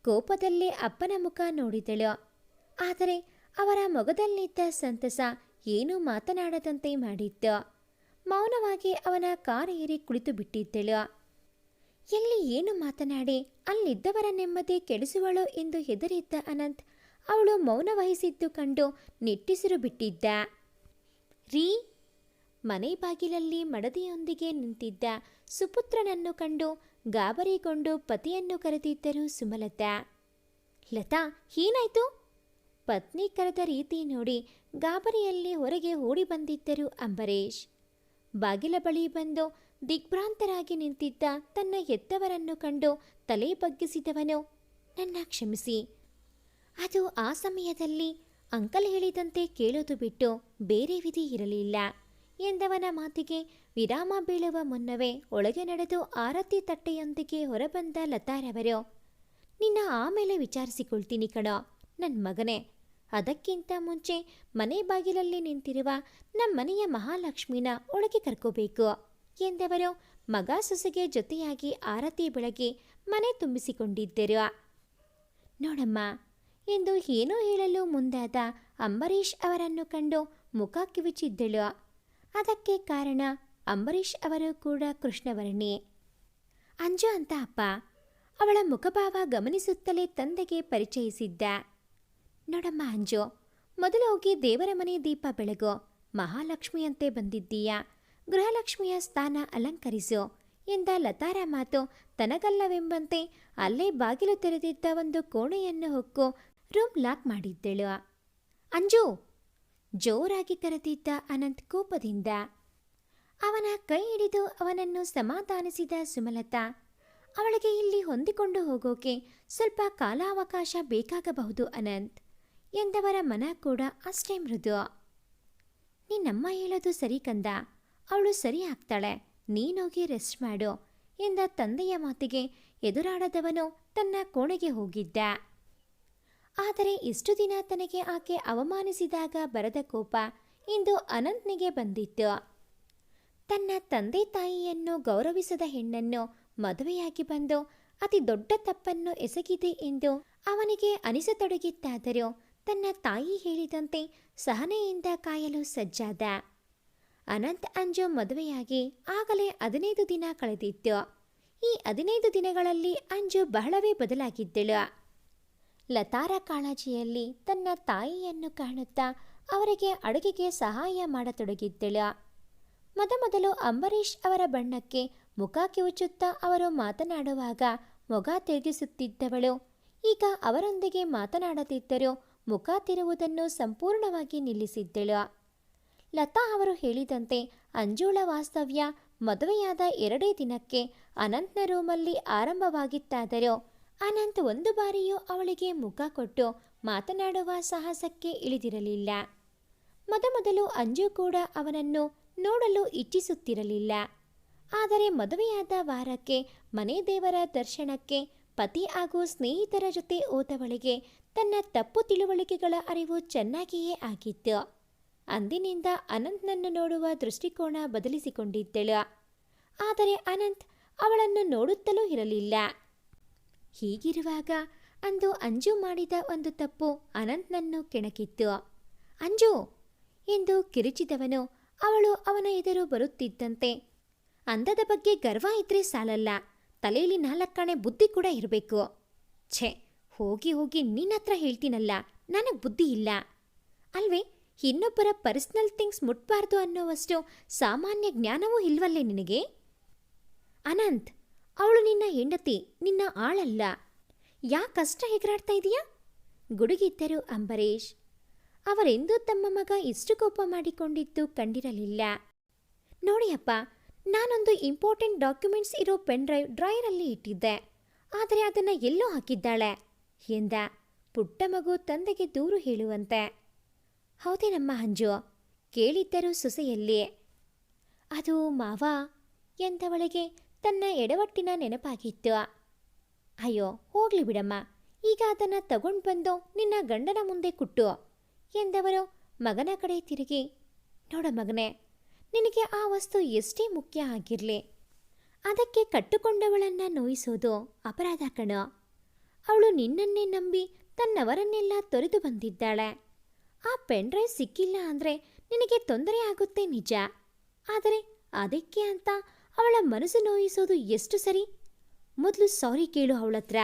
ಕೋಪದಲ್ಲೇ ಅಪ್ಪನ ಮುಖ ನೋಡಿದಳು. ಆದರೆ ಅವರ ಮೊಗದಲ್ಲಿದ್ದ ಸಂತಸ ಏನೂ ಮಾತನಾಡದಂತೆ ಮಾಡಿತ್ತು. ಮೌನವಾಗಿ ಅವನ ಕಾರ್ ಏರಿ ಕುಳಿತು ಬಿಟ್ಟಿದ್ದಳು. ಎಲ್ಲಿ ಏನು ಮಾತನಾಡಿ, ಅಲ್ಲಿದ್ದವರ ನೆಮ್ಮದಿ ಕೆಡಿಸುವಳು ಎಂದು ಹೆದರಿದ್ದ ಅನಂತ್ ಅವಳು ಮೌನ ವಹಿಸಿದ್ದು ಕಂಡು ನಿಟ್ಟಿಸಿರು ಬಿಟ್ಟಿದ್ದ. ರೀ, ಮನೆ ಬಾಗಿಲಲ್ಲಿ ಮಡದಿಯೊಂದಿಗೆ ನಿಂತಿದ್ದ ಸುಪುತ್ರನನ್ನು ಕಂಡು ಗಾಬರಿಗೊಂಡು ಪತಿಯನ್ನು ಕರೆದಿದ್ದರು ಸುಮಲತಾ. ಲತಾ, ಏನಾಯ್ತು? ಪತ್ನಿ ಕರೆದ ರೀತಿ ನೋಡಿ ಗಾಬರಿಯಲ್ಲಿ ಹೊರಗೆ ಓಡಿ ಬಂದಿದ್ದರು ಅಂಬರೀಶ್ ಬಾಗಿಲ ಬಳಿ ಬಂದು ದಿಗ್ಭ್ರಾಂತರಾಗಿ ನಿಂತಿದ್ದ ತನ್ನ ಹೆತ್ತವರನ್ನು ಕಂಡು ತಲೆ ಬಗ್ಗಿಸಿದವನು, ನನ್ನ ಕ್ಷಮಿಸಿ. ಅದು ಆ ಸಮಯದಲ್ಲಿ ಅಂಕಲ್ ಹೇಳಿದಂತೆ ಕೇಳೋದು ಬಿಟ್ಟು ಬೇರೆ ವಿಧಿ ಇರಲಿಲ್ಲ. ಎಂದವನ ಮಾತಿಗೆ ವಿರಾಮ ಬೀಳುವ ಮುನ್ನವೇ ಒಳಗೆ ನಡೆದು ಆರತಿ ತಟ್ಟೆಯೊಂದಿಗೆ ಹೊರಬಂದ ಲತಾರವರು, ನಿನ್ನ ಆಮೇಲೆ ವಿಚಾರಿಸಿಕೊಳ್ತೀನಿ ಕಣೋ ನನ್ನ ಮಗನೇ. ಅದಕ್ಕಿಂತ ಮುಂಚೆ ಮನೆ ಬಾಗಿಲಲ್ಲಿ ನಿಂತಿರುವ ನಮ್ಮನೆಯ ಮಹಾಲಕ್ಷ್ಮಿನ ಒಳಗೆ ಕರ್ಕೋಬೇಕು, ಎಂದವರು ಮಗ ಸೊಸೆಗೆ ಜೊತೆಯಾಗಿ ಆರತಿ ಬೆಳಗ್ಗೆ ಮನೆ ತುಂಬಿಸಿಕೊಂಡಿದ್ದರು. ನೋಡಮ್ಮ ಎಂದು ಏನೂ ಹೇಳಲು ಮುಂದಾದ ಅಂಬರೀಷ್ ಅವರನ್ನು ಕಂಡು ಮುಖ ಕಿವಿಚಿದ್ದಳು. ಅದಕ್ಕೆ ಕಾರಣ ಅಂಬರೀಷ್ ಅವರು ಕೂಡ ಕೃಷ್ಣವರ್ಣಿ ಅಂಜು ಅಂತ ಅಪ್ಪ ಅವಳ ಮುಖಭಾವ ಗಮನಿಸುತ್ತಲೇ ತಂದೆಗೆ ಪರಿಚಯಿಸಿದ್ದ. ನೋಡಮ್ಮ ಅಂಜು, ಮೊದಲು ಹೋಗಿ ದೇವರ ಮನೆ ದೀಪ ಬೆಳಗು, ಮಹಾಲಕ್ಷ್ಮಿಯಂತೆ ಬಂದಿದ್ದೀಯಾ, ಗೃಹಲಕ್ಷ್ಮಿಯ ಸ್ಥಾನ ಅಲಂಕರಿಸು ಎಂದ ಲತಾರ ಮಾತು ತನಗಲ್ಲವೆಂಬಂತೆ ಅಲ್ಲೇ ಬಾಗಿಲು ತೆರೆದಿದ್ದ ಒಂದು ಕೋಣೆಯನ್ನು ಹೊಕ್ಕು ರೂಮ್ ಲಾಕ್ ಮಾಡಿದ್ದಳು. ಅಂಜು ಜೋರಾಗಿ ಕರೆದಿದ್ದ ಅನಂತ್ ಕೋಪದಿಂದ, ಅವನ ಕೈ ಹಿಡಿದು ಅವನನ್ನು ಸಮಾಧಾನಿಸಿದ ಸುಮಲತಾ, ಅವಳಿಗೆ ಇಲ್ಲಿ ಹೊಂದಿಕೊಂಡು ಹೋಗೋಕೆ ಸ್ವಲ್ಪ ಕಾಲಾವಕಾಶ ಬೇಕಾಗಬಹುದು ಅನಂತ್ ಎಂದವರ ಮನ ಕೂಡ ಅಷ್ಟೇ ಮೃದು. ನಿನ್ನಮ್ಮ ಹೇಳೋದು ಸರಿ ಕಂದ, ಅವಳು ಸರಿ ಆಗ್ತಾಳೆ, ನೀನೋಗಿ ರೆಸ್ಟ್ ಮಾಡು ಎಂದ ತಂದೆಯ ಮಾತಿಗೆ ಎದುರಾಡದವನು ತನ್ನ ಕೋಣೆಗೆ ಹೋಗಿದ್ದ. ಆದರೆ ಇಷ್ಟು ದಿನ ತನಗೆ ಆಕೆ ಅವಮಾನಿಸಿದಾಗ ಬರದ ಕೋಪ ಇಂದು ಅನಂತ್ನಿಗೆ ಬಂದಿತ್ತು. ತನ್ನ ತಂದೆ ತಾಯಿಯನ್ನು ಗೌರವಿಸದ ಹೆಣ್ಣನ್ನು ಮದುವೆಯಾಗಿ ಬಂದು ಅತಿ ದೊಡ್ಡ ತಪ್ಪನ್ನು ಎಸಗಿದೆ ಎಂದು ಅವನಿಗೆ ಅನಿಸತೊಡಗಿತ್ತಾದರೂ ತನ್ನ ತಾಯಿ ಹೇಳಿದಂತೆ ಸಹನೆಯಿಂದ ಕಾಯಲು ಸಜ್ಜಾದ. ಅನಂತ್ ಅಂಜು ಮದುವೆಯಾಗಿ ಆಗಲೇ ಹದಿನೈದು ದಿನ ಕಳೆದಿತ್ತು. ಈ ಹದಿನೈದು ದಿನಗಳಲ್ಲಿ ಅಂಜು ಬಹಳವೇ ಬದಲಾಗಿದ್ದಳು. ಲತಾರ ಕಾಳಜಿಯಲ್ಲಿ ತನ್ನ ತಾಯಿಯನ್ನು ಕಾಣುತ್ತಾ ಅವರಿಗೆ ಅಡುಗೆಗೆ ಸಹಾಯ ಮಾಡತೊಡಗಿದ್ದಳು. ಮೊದಮೊದಲು ಅಂಬರೀಷ್ ಅವರ ಬಣ್ಣಕ್ಕೆ ಮುಖ ಕಿವುಚುತ್ತಾ ಅವರು ಮಾತನಾಡುವಾಗ ಮೊಗ ತಿರುಗಿಸುತ್ತಿದ್ದವಳು. ಈಗ ಅವರೊಂದಿಗೆ ಮಾತನಾಡದಿದ್ದರೂ ಮುಖ ತಿರುವುದನ್ನು ಸಂಪೂರ್ಣವಾಗಿ ನಿಲ್ಲಿಸಿದ್ದಳು. ಲತಾ ಅವರು ಹೇಳಿದಂತೆ ಅಂಜುಳ ವಾಸ್ತವ್ಯ ಮದುವೆಯಾದ ಎರಡೇ ದಿನಕ್ಕೆ ಅನಂತ್ನ ರೂಮಲ್ಲಿ ಆರಂಭವಾಗಿತ್ತಾದರೂ ಅನಂತ್ ಒಂದು ಬಾರಿಯೂ ಅವಳಿಗೆ ಮುಖ ಕೊಟ್ಟು ಮಾತನಾಡುವ ಸಾಹಸಕ್ಕೆ ಇಳಿದಿರಲಿಲ್ಲ. ಮೊದಮೊದಲು ಅಂಜು ಕೂಡ ಅವನನ್ನು ನೋಡಲು ಇಚ್ಛಿಸುತ್ತಿರಲಿಲ್ಲ. ಆದರೆ ಮದುವೆಯಾದ ವಾರಕ್ಕೆ ಮನೆ ದೇವರ ದರ್ಶನಕ್ಕೆ ಪತಿ ಹಾಗೂ ಸ್ನೇಹಿತರ ಜೊತೆ ಹೋದವಳಿಗೆ ತನ್ನ ತಪ್ಪು ತಿಳುವಳಿಕೆಗಳ ಅರಿವು ಚೆನ್ನಾಗಿಯೇ ಆಗಿತ್ತು. ಅಂದಿನಿಂದ ಅನಂತ್ನನ್ನು ನೋಡುವ ದೃಷ್ಟಿಕೋನ ಬದಲಿಸಿಕೊಂಡಿದ್ದಳು. ಆದರೆ ಅನಂತ್ ಅವಳನ್ನು ನೋಡುತ್ತಲೂ ಇರಲಿಲ್ಲ. ಹೀಗಿರುವಾಗ ಅಂದು ಅಂಜು ಮಾಡಿದ ಒಂದು ತಪ್ಪು ಅನಂತ್ನನ್ನು ಕೆಣಕಿತ್ತು. ಅಂಜು! ಎಂದು ಕಿರುಚಿದವನು ಅವಳು ಅವನ ಎದುರು ಬರುತ್ತಿದ್ದಂತೆ. ಅಂದದ ಬಗ್ಗೆ ಗರ್ವ ಇದ್ರೆ ಸಾಲಲ್ಲ, ತಲೆಯಲ್ಲಿ ನಾಲ್ಕಾಣೆ ಬುದ್ಧಿ ಕೂಡ ಇರಬೇಕು. ಛೆ, ಹೋಗಿ ಹೋಗಿ ನಿನ್ನ ಹತ್ರ ಹೇಳ್ತೀನಲ್ಲ, ನನಗೆ ಬುದ್ಧಿ ಇಲ್ಲ. ಅಲ್ವೇ, ಇನ್ನೊಬ್ಬರ ಪರ್ಸ್ನಲ್ ಥಿಂಗ್ಸ್ ಮುಟ್ಬಾರ್ದು ಅನ್ನೋವಷ್ಟು ಸಾಮಾನ್ಯ ಜ್ಞಾನವೂ ಇಲ್ವಲ್ಲೇ ನಿನಗೆ? ಅನಂತ್! ಅವಳು ನಿನ್ನ ಹೆಂಡತಿ, ನಿನ್ನ ಆಳಲ್ಲ. ಯಾಕಷ್ಟ ಹೆಗರಾಡ್ತಾ ಇದೀಯಾ? ಗುಡುಗಿದ್ದರು ಅಂಬರೀಷ್. ಅವರೆಂದೂ ತಮ್ಮ ಮಗ ಇಷ್ಟು ಕೋಪ ಮಾಡಿಕೊಂಡಿದ್ದು ಕಂಡಿರಲಿಲ್ಲ. ನೋಡಿಯಪ್ಪ ನಾನೊಂದು ಇಂಪಾರ್ಟೆಂಟ್ ಡಾಕ್ಯುಮೆಂಟ್ಸ್ ಇರೋ ಪೆನ್ ಡ್ರೈವ್ ಡ್ರಾಯರಲ್ಲಿ ಇಟ್ಟಿದ್ದೆ. ಆದರೆ ಅದನ್ನು ಎಲ್ಲೋ ಹಾಕಿದ್ದಾಳೆ ಎಂದ. ಪುಟ್ಟ ಮಗು ತಂದೆಗೆ ದೂರು ಹೇಳುವಂತೆ. ಹೌದೇನಮ್ಮ ಹಂಜು ಕೇಳಿದ್ದರು ಸೊಸೆಯಲ್ಲಿ ಅದು ಮಾವ ಎಂದವಳಿಗೆ ತನ್ನ ಎಡವಟ್ಟಿನ ನೆನಪಾಗಿತ್ತು. ಅಯ್ಯೋ, ಹೋಗ್ಲಿ ಬಿಡಮ್ಮ. ಈಗ ಅದನ್ನು ತಗೊಂಡು ಬಂದು ನಿನ್ನ ಗಂಡನ ಮುಂದೆ ಕುಟ್ಟು ಎಂದವರು ಮಗನ ಕಡೆ ತಿರುಗಿ, ನೋಡ ಮಗನೇ, ನಿನಗೆ ಆ ವಸ್ತು ಎಷ್ಟೇ ಮುಖ್ಯ ಆಗಿರಲಿ, ಅದಕ್ಕೆ ಕಟ್ಟುಕೊಂಡವಳನ್ನ ನೋಯಿಸೋದು ಅಪರಾಧ ಕಣ. ಅವಳು ನಿನ್ನನ್ನೇ ನಂಬಿ ತನ್ನವರನ್ನೆಲ್ಲ ತೊರೆದು ಬಂದಿದ್ದಾಳೆ. ಆ ಪೆಂಡ್ರೈವ್ ಸಿಕ್ಕಿಲ್ಲ ಅಂದರೆ ನಿನಗೆ ತೊಂದರೆ ಆಗುತ್ತೆ ನಿಜ. ಆದರೆ ಅದಕ್ಕೆ ಅಂತ ಅವಳ ಮನಸ್ಸು ನೋಯಿಸೋದು ಎಷ್ಟು ಸರಿ? ಮೊದಲು ಸಾರಿ ಕೇಳು ಅವಳತ್ರ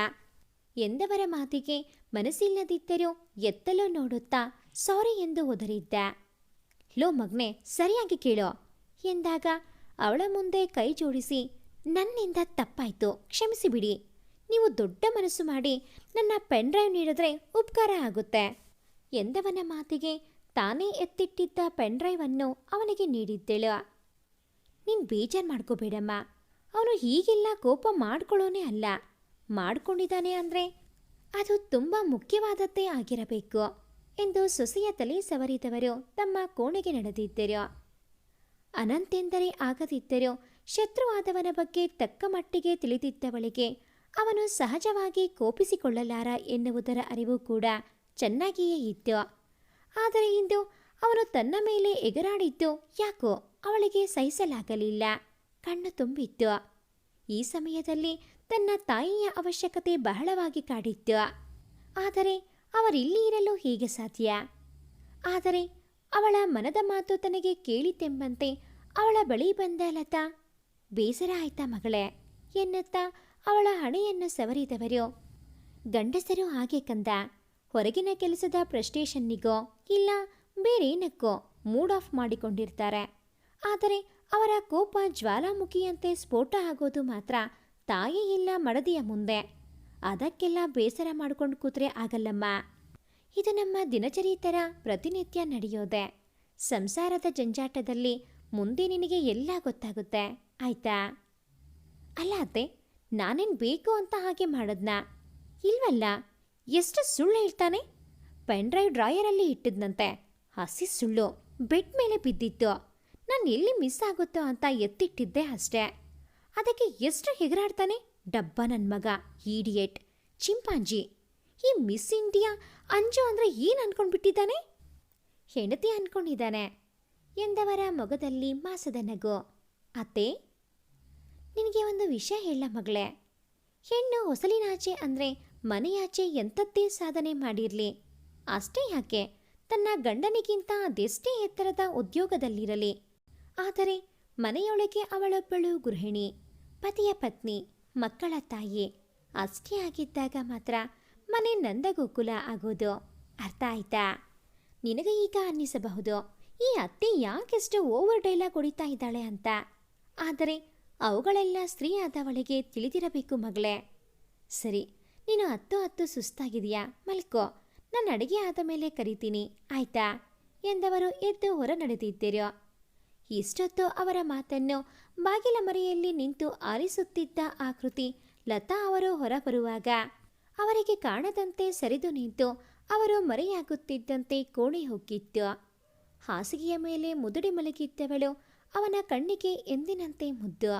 ಎಂದವರ ಮಾತಿಗೆ ಮನಸ್ಸಿಲ್ಲದಿದ್ದರೂ ಎತ್ತಲೋ ನೋಡುತ್ತಾ ಸಾರಿ ಎಂದು ಒದರಿದ್ದ. ಲೋ ಮಗ್ನೆ, ಸರಿಯಾಗಿ ಕೇಳೋ. ಎಂದಾಗ ಅವಳ ಮುಂದೆ ಕೈ ಜೋಡಿಸಿ, ನನ್ನಿಂದ ತಪ್ಪಾಯ್ತು, ಕ್ಷಮಿಸಿಬಿಡಿ. ನೀವು ದೊಡ್ಡ ಮನಸ್ಸು ಮಾಡಿ ನನ್ನ ಪೆನ್ ಡ್ರೈವ್ ನೀಡಿದ್ರೆ ಉಪಕಾರ ಆಗುತ್ತೆ. ಎಂದವನ ಮಾತಿಗೆ ತಾನೇ ಎತ್ತಿಟ್ಟಿದ್ದ ಪೆನ್ ಡ್ರೈವನ್ನು ಅವನಿಗೆ ನೀಡಿದ್ದಳು. ನೀನು ಬೇಜಾರು ಮಾಡ್ಕೋಬೇಡಮ್ಮ. ಅವನು ಹೀಗೆಲ್ಲ ಕೋಪ ಮಾಡ್ಕೊಳ್ಳೋನೇ ಅಲ್ಲ. ಮಾಡ್ಕೊಂಡಿದ್ದಾನೆ ಅಂದರೆ ಅದು ತುಂಬ ಮುಖ್ಯವಾದದ್ದೇ ಆಗಿರಬೇಕು ಎಂದು ಸೊಸೆಯ ತಲೆ ಸವರಿದವರು ತಮ್ಮ ಕೋಣೆಗೆ ನಡೆದಿದ್ದರು. ಅನಂತೆಂದರೆ ಆಗದಿದ್ದರೂ ಶತ್ರುವಾದವನ ಬಗ್ಗೆ ತಕ್ಕ ಮಟ್ಟಿಗೆ ತಿಳಿದಿದ್ದವಳಿಗೆ ಅವನು ಸಹಜವಾಗಿ ಕೋಪಿಸಿಕೊಳ್ಳಲಾರ ಎನ್ನುವುದರ ಅರಿವು ಕೂಡ ಚೆನ್ನಾಗಿಯೇ ಇತ್ತು. ಆದರೆ ಇಂದು ಅವನು ತನ್ನ ಮೇಲೆ ಎಗರಾಡಿದ್ದು ಯಾಕೋ? ಅವಳಿಗೆ ಸಹಿಸಲಾಗಲಿಲ್ಲ. ಕಣ್ಣು ತುಂಬಿತ್ತು. ಈ ಸಮಯದಲ್ಲಿ ತನ್ನ ತಾಯಿಯ ಅವಶ್ಯಕತೆ ಬಹಳವಾಗಿ ಕಾಡಿತ್ತು. ಆದರೆ ಅವರಿಲ್ಲಿ ಇರಲು ಹೇಗೆ ಸಾಧ್ಯ? ಆದರೆ ಅವಳ ಮನದ ಮಾತು ತನಗೆ ಕೇಳಿತೆಂಬಂತೆ ಅವಳ ಬಳಿ ಬಂದ ಲತಾ, ಬೇಸರ ಆಯ್ತಾ ಮಗಳೇ? ಎನ್ನುತ್ತಾ ಅವಳ ಹಣೆಯನ್ನು ಸವರಿದವರು. ಗಂಡಸರು ಹಾಗೆ ಕಂದ, ಹೊರಗಿನ ಕೆಲಸದ ಪ್ರಸ್ಟೇಷನ್ನಿಗೋ ಇಲ್ಲ ಬೇರೇನಕ್ಕೋ ಮೂಡ್ ಆಫ್ ಮಾಡಿಕೊಂಡಿರ್ತಾರೆ. ಆದರೆ ಅವರ ಕೋಪ ಜ್ವಾಲಾಮುಖಿಯಂತೆ ಸ್ಫೋಟ ಆಗೋದು ಮಾತ್ರ ತಾಯಿ ಇಲ್ಲ ಮಡದಿಯ ಮುಂದೆ. ಅದಕ್ಕೆಲ್ಲ ಬೇಸರ ಮಾಡ್ಕೊಂಡು ಕೂತ್ರೆ ಆಗಲ್ಲಮ್ಮ. ಇದು ನಮ್ಮ ದಿನಚರಿ ಥರ ಪ್ರತಿನಿತ್ಯ ನಡೆಯೋದೆ. ಸಂಸಾರದ ಜಂಜಾಟದಲ್ಲಿ ಮುಂದೆ ನಿನಗೆ ಎಲ್ಲ ಗೊತ್ತಾಗುತ್ತೆ. ಆಯ್ತಾ? ಅಲ್ಲ ಅತ್ತೆ, ನಾನೇನು ಬೇಕು ಅಂತ ಹಾಗೆ ಮಾಡದ್ನ? ಇಲ್ವಲ್ಲ, ಎಷ್ಟು ಸುಳ್ಳು ಹೇಳ್ತಾನೆ? ಪೆನ್ ಡ್ರೈವ್ ಡ್ರಾಯರಲ್ಲಿ ಇಟ್ಟಿದ್ನಂತೆ. ಹಸಿ ಸುಳ್ಳು, ಬೆಡ್ ಮೇಲೆ ಬಿದ್ದಿತ್ತು. ನಾನು ಎಲ್ಲಿ ಮಿಸ್ ಆಗುತ್ತೋ ಅಂತ ಎತ್ತಿಟ್ಟಿದ್ದೆ ಅಷ್ಟೇ. ಅದಕ್ಕೆ ಎಷ್ಟು ಹೆಗರಾಡ್ತಾನೆ? ಡಬ್ಬ ನನ್ನ ಮಗ ಈಡಿಯೇಟ್ ಚಿಂಪಾಂಜಿ. ಈ ಮಿಸ್ ಇಂಡಿಯಾ ಅಂಜು ಅಂದರೆ ಏನು ಅನ್ಕೊಂಡ್ಬಿಟ್ಟಿದ್ದಾನೆ? ಹೆಂಡತಿ ಅನ್ಕೊಂಡಿದ್ದಾನೆ. ಎಂದವರ ಮೊಗದಲ್ಲಿ ಮಾಸದ ನಗು. ಅತ್ತೆ, ನಿನಗೆ ಒಂದು ವಿಷಯ ಹೇಳ ಮಗಳೇ. ಹೆಣ್ಣು ಹೊಸಲಿನಾಚೆ ಅಂದರೆ ಮನೆಯಾಚೆ ಎಂಥದ್ದೇ ಸಾಧನೆ ಮಾಡಿರಲಿ. ಅಷ್ಟೇ ಯಾಕೆ? ತನ್ನ ಗಂಡನಿಗಿಂತ ಅದೆಷ್ಟೇ ಎತ್ತರದ ಉದ್ಯೋಗದಲ್ಲಿರಲಿ. ಆದರೆ ಮನೆಯೊಳಗೆ ಅವಳೊಬ್ಬಳು ಗೃಹಿಣಿ, ಪತಿಯ ಪತ್ನಿ, ಮಕ್ಕಳ ತಾಯಿ. ಅಷ್ಟೇ ಆಗಿದ್ದಾಗ ಮಾತ್ರ ಮನೆ ನಂದಗೋಕುಲ ಆಗೋದು ಅರ್ಥ ಆಯ್ತಾ? ನಿನಗೆ ಈಗ ಅನ್ನಿಸಬಹುದು, ಈ ಅತ್ತೆ ಯಾಕೆಷ್ಟು ಓವರ್ ಡೈಲಾಗ್ ಹೊಡಿತಾ ಇದ್ದಾಳೆ ಅಂತ. ಆದರೆ ಅವುಗಳೆಲ್ಲ ಸ್ತ್ರೀ ಆದವಳಿಗೆ ತಿಳಿದಿರಬೇಕು ಮಗಳೇ. ಸರಿ, ನೀನು ಹತ್ತು ಹತ್ತು ಸುಸ್ತಾಗಿದೆಯಾ ಮಲ್ಕೋ ನಾನು ಅಡುಗೆ ಆದ ಮೇಲೆ ಕರಿತೀನಿ, ಆಯ್ತಾ? ಎಂದವರು ಎದ್ದು ಹೊರ ನಡೆದಿದ್ದರು ಇಷ್ಟೊತ್ತು ಅವರ ಮಾತನ್ನು ಬಾಗಿಲ ಮರೆಯಲ್ಲಿ ನಿಂತು ಆಲಿಸುತ್ತಿದ್ದ ಆಕೃತಿ ಲತಾ ಅವರು ಹೊರಬರುವಾಗ ಅವರಿಗೆ ಕಾಣದಂತೆ ಸರಿದು ನಿಂತು ಅವರು ಮರೆಯಾಗುತ್ತಿದ್ದಂತೆ ಕೋಣೆ ಹೋಗಿತ್ತು ಹಾಸಿಗೆಯ ಮೇಲೆ ಮುದುಡಿ ಮಲಗಿದ್ದವಳು ಅವನ ಕಣ್ಣಿಗೆ ಎಂದಿನಂತೆ ಮುದ್ದು.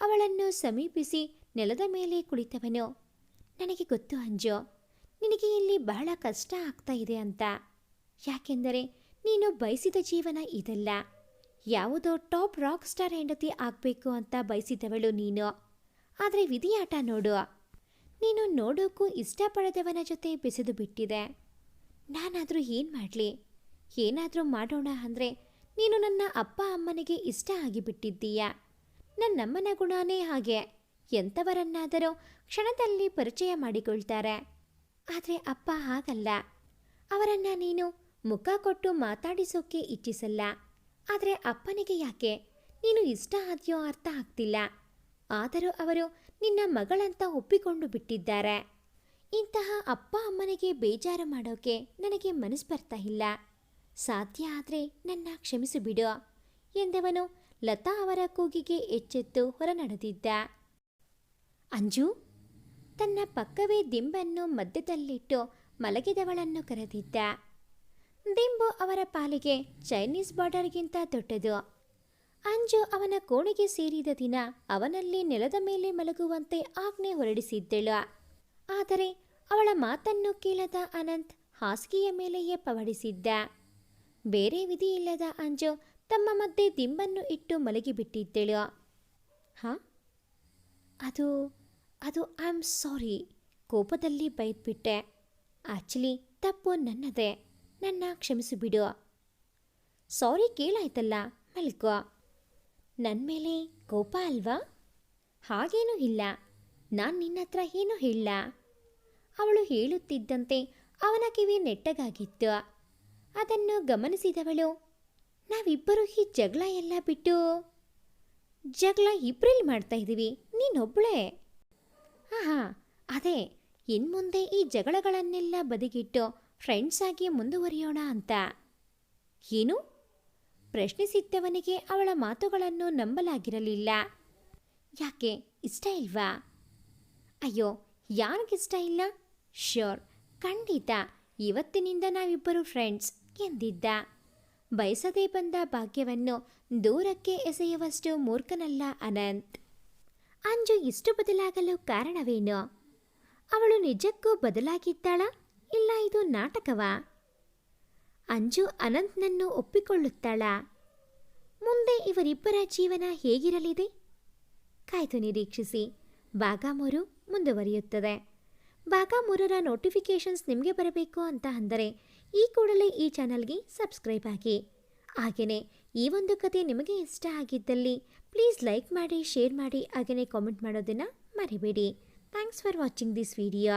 ಅವಳನ್ನು ಸಮೀಪಿಸಿ ನೆಲದ ಮೇಲೆ ಕುಳಿತವನು. ನನಗೆ ಗೊತ್ತು ಅಂಜು, ನಿನಗೆ ಇಲ್ಲಿ ಬಹಳ ಕಷ್ಟ ಆಗ್ತಾ ಇದೆ ಅಂತ. ಯಾಕೆಂದರೆ ನೀನು ಬಯಸಿದ ಜೀವನ ಇದಲ್ಲ. ಯಾವುದೋ ಟಾಪ್ ರಾಕ್ ಸ್ಟಾರ್ ಹೆಂಡತಿ ಆಗಬೇಕು ಅಂತ ಬಯಸಿದವಳು ನೀನು. ಆದರೆ ವಿಧಿಯಾಟ ನೋಡು. ನೀನು ನೋಡೋಕ್ಕೂ ಇಷ್ಟಪಡದವನ ಜೊತೆ ಬೆಸೆದು ಬಿಟ್ಟಿದೆ. ನಾನಾದರೂ ಏನು ಮಾಡಲಿ? ಏನಾದರೂ ಮಾಡೋಣ ಅಂದರೆ ನೀನು ನನ್ನ ಅಪ್ಪ ಅಮ್ಮನಿಗೆ ಇಷ್ಟ ಆಗಿಬಿಟ್ಟಿದ್ದೀಯ. ನನ್ನಮ್ಮನ ಗುಣನೇ ಹಾಗೆ. ಎಂಥವರನ್ನಾದರೂ ಕ್ಷಣದಲ್ಲಿ ಪರಿಚಯ ಮಾಡಿಕೊಳ್ತಾರೆ. ಆದರೆ ಅಪ್ಪ ಹಾಗಲ್ಲ. ಅವರನ್ನ ನೀನು ಮುಖ ಕೊಟ್ಟು ಮಾತಾಡಿಸೋಕೆ ಇಚ್ಛಿಸಲ್ಲ. ಆದರೆ ಅಪ್ಪನಿಗೆ ಯಾಕೆ? ನೀನು ಇಷ್ಟ ಆದ್ಯೋ ಅರ್ಥ ಆಗ್ತಿಲ್ಲ. ಆದರೂ ಅವರು ನಿನ್ನ ಮಗಳಂತ ಒಪ್ಪಿಕೊಂಡು ಬಿಟ್ಟಿದ್ದಾರೆ. ಇಂತಹ ಅಪ್ಪ ಅಮ್ಮನಿಗೆ ಬೇಜಾರು ಮಾಡೋಕೆ ನನಗೆ ಮನಸ್ಸು ಬರ್ತಾ ಇಲ್ಲ. ಸಾಧ್ಯ ಆದರೆ ನನ್ನ ಕ್ಷಮಿಸಿಬಿಡು ಎಂದವನು ಲತಾ ಅವರ ಕೂಗಿಗೆ ಎಚ್ಚೆತ್ತು ಹೊರ ನಡೆದಿದ್ದ ಅಂಜು, ತನ್ನ ಪಕ್ಕವೇ ದಿಂಬನ್ನು ಮಧ್ಯದಲ್ಲಿಟ್ಟು ಮಲಗಿದವಳನ್ನು ಕರೆದಿದ್ದ. ದಿಂಬು ಅವರ ಪಾಲಿಗೆ ಚೈನೀಸ್ ಬಾರ್ಡರ್ಗಿಂತ ದೊಡ್ಡದು. ಅಂಜು ಅವನ ಕೋಣೆಗೆ ಸೇರಿದ ದಿನ ಅವನಲ್ಲಿ ನೆಲದ ಮೇಲೆ ಮಲಗುವಂತೆ ಆಜ್ಞೆ ಹೊರಡಿಸಿದ್ದಳು. ಆದರೆ ಅವಳ ಮಾತನ್ನು ಕೇಳದ ಅನಂತ್ ಹಾಸಿಗೆಯ ಮೇಲೆಯೇ ಪವಡಿಸಿದ್ದ. ಬೇರೆ ವಿಧಿಯಿಲ್ಲದ ಅಂಜು ತಮ್ಮ ಮಧ್ಯೆ ದಿಂಬನ್ನು ಇಟ್ಟು ಮಲಗಿಬಿಟ್ಟಿದ್ದಳು. ಹ? ಅದು ಅದು ಐ ಆಮ್ ಸಾರಿ, ಕೋಪದಲ್ಲಿ ಬೈದ್ಬಿಟ್ಟೆ. ಆ್ಯಕ್ಚುಲಿ ತಪ್ಪು ನನ್ನದೇ. ನನ್ನ ಕ್ಷಮಿಸಿಬಿಡು. ಸಾರಿ ಕೇಳಾಯ್ತಲ್ಲ, ಮಲ್ಕೋ. ನನ್ನ ಮೇಲೆ ಕೋಪ ಅಲ್ವಾ? ಹಾಗೇನೂ ಇಲ್ಲ. ನಾನು ನಿನ್ನ ಹತ್ರ ಏನೂ ಹೇಳ. ಅವಳು ಹೇಳುತ್ತಿದ್ದಂತೆ ಅವನ ಕಿವಿ ನೆಟ್ಟಗಾಗಿತ್ತು. ಅದನ್ನು ಗಮನಿಸಿದವಳು, ನಾವಿಬ್ಬರು ಈ ಜಗಳ ಎಲ್ಲ ಬಿಟ್ಟು ಜಗಳ ಇಬ್ಬರಲ್ಲಿ ಮಾಡ್ತಾ ಇದ್ದೀವಿ ನೀನೊಬ್ಬಳೇ ಹಾಂ ಅದೇ, ಇನ್ಮುಂದೆ ಈ ಜಗಳಗಳನ್ನೆಲ್ಲ ಬದಿಗಿಟ್ಟು ಫ್ರೆಂಡ್ಸ್ ಆಗಿ ಮುಂದುವರಿಯೋಣ ಅಂತ. ಏನು ಪ್ರಶ್ನಿಸಿದ್ದವನಿಗೆ ಅವಳ ಮಾತುಗಳನ್ನು ನಂಬಲಾಗಿರಲಿಲ್ಲ. ಯಾಕೆ, ಇಷ್ಟ ಇಲ್ವಾ? ಅಯ್ಯೋ, ಯಾರಿಗಿಷ್ಟ ಇಲ್ಲ? ಶ್ಯೂರ್, ಖಂಡಿತ. ಇವತ್ತಿನಿಂದ ನಾವಿಬ್ಬರು ಫ್ರೆಂಡ್ಸ್ ಎಂದಿದ್ದ. ಬಯಸದೇ ಬಂದ ಭಾಗ್ಯವನ್ನು ದೂರಕ್ಕೆ ಎಸೆಯುವಷ್ಟು ಮೂರ್ಖನಲ್ಲ ಅನಂತ್. ಅಂಜು ಇಷ್ಟು ಬದಲಾಗಲು ಕಾರಣವೇನು? ಅವಳು ನಿಜಕ್ಕೂ ಬದಲಾಗಿದ್ದಾಳ? ಇಲ್ಲ, ಇದು ನಾಟಕವಾ? ಅಂಜು ಅನಂತ್ನನ್ನು ಒಪ್ಪಿಕೊಳ್ಳುತ್ತಾಳಾ. ಮುಂದೆ ಇವರಿಬ್ಬರ ಜೀವನ ಹೇಗಿರಲಿದೆ? ಕಾಯ್ದು ನಿರೀಕ್ಷಿಸಿ. ಭಾಗ ಮೂರು ಮುಂದುವರಿಯುತ್ತದೆ. ಭಾಗ ನೋಟಿಫಿಕೇಷನ್ಸ್ ನಿಮಗೆ ಬರಬೇಕು ಅಂತ ಅಂದರೆ ಈ ಕೂಡಲೇ ಈ ಚಾನಲ್ಗೆ ಸಬ್ಸ್ಕ್ರೈಬ್ ಆಗಿ. ಹಾಗೆಯೇ ಈ ಒಂದು ಕತೆ ನಿಮಗೆ ಇಷ್ಟ ಆಗಿದ್ದಲ್ಲಿ ಪ್ಲೀಸ್ ಲೈಕ್ ಮಾಡಿ, ಶೇರ್ ಮಾಡಿ ಹಾಗೆಯೇ ಕಾಮೆಂಟ್ ಮಾಡೋದನ್ನು ಮರಿಬೇಡಿ. Thanks for watching this video.